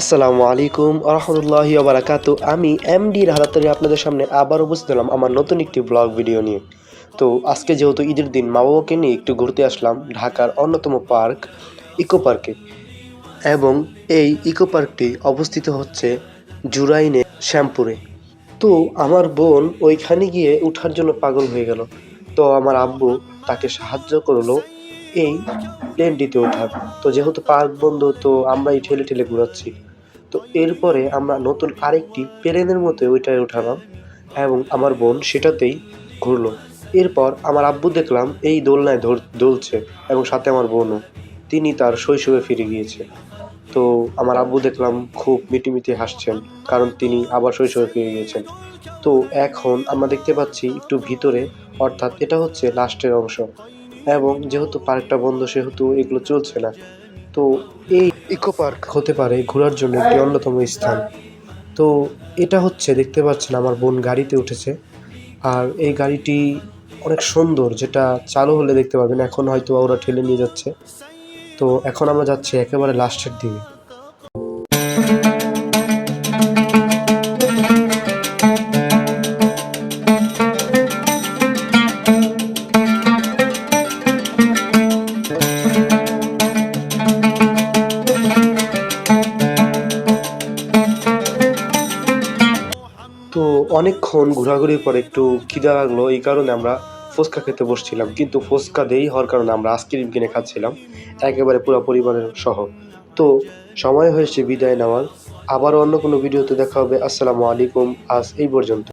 আসসালামু আলাইকুম আরহামদুল্লাহি বারাকাতু আমি এমডি রাহাতারি আপনাদের সামনে আবার উপস্থিত হলাম আমার নতুন একটি ব্লগ ভিডিও নিয়ে। তো আজকে যেহেতু ঈদের দিন, মা বাবাকে নিয়ে একটু ঘুরতে আসলাম ঢাকার অন্যতম পার্ক, ইকো পার্কে। এবং এই ইকো পার্কটি অবস্থিত হচ্ছে জুরাইনে, শ্যামপুরে। তো আমার বোন ওইখানে গিয়ে উঠার জন্য পাগল হয়ে গেল। তো আমার আব্বু তাকে সাহায্য করল এই প্লেনটিতে ওঠার। তো যেহেতু পার্ক বন্ধ, তো আমরাই ঠেলে ঠেলে ঘুরাচ্ছি। তো এরপরে আমরা নতুন আরেকটি প্লেনের মতো ওইটায় উঠালাম এবং আমার বোন সেটাতেই ঘুরলো। এরপর আমার আব্বু দেখলাম এই দোলনায় ধর- দুলছে এবং সাথে আমার বোনও। তিনি তার শৈশবে ফিরে গিয়েছে। তো আমার আব্বু দেখলাম খুব মিটিমিটি হাসছেন, কারণ তিনি আবার শৈশবে ফিরে গিয়েছেন। তো এখন আমরা দেখতে পাচ্ছি একটু ভিতরে, অর্থাৎ এটা হচ্ছে লাস্টের অংশ। এবং যেহেতু পার্কটা বন্ধ সেহেতু এগুলো চলছে না। তো এই ইকো পার্ক। হতে পারে ঘোরার জন্য একটি অন্যতম স্থান। তো এটা হচ্ছে দেখতে পাচ্ছেন আমার বোন গাড়িতে উঠেছে। আর এই গাড়িটি অনেক সুন্দর যেটা চালু হলে দেখতে পাবেন এখন হয়তো ওরা ঠেলে নিয়ে যাচ্ছে। তো এখন আমরা যাচ্ছি একেবারে লাস্টের দিকে। তো অনেকক্ষণ ঘোরাঘুরির পর একটু খিদা লাগল, এই কারণে আমরা ফুচকা খেতে বসছিলাম। কিন্তু ফুচকা দেই হওয়ার কারণে আমরা আইসক্রিম কিনে খাচ্ছিলাম, একেবারে পুরো পরিবারের সহ। তো সময় হয়েছে বিদায় নেওয়ার। আবার অন্য কোনো ভিডিওতে দেখা হবে। আসসালামু আলাইকুম। আজ এই পর্যন্ত।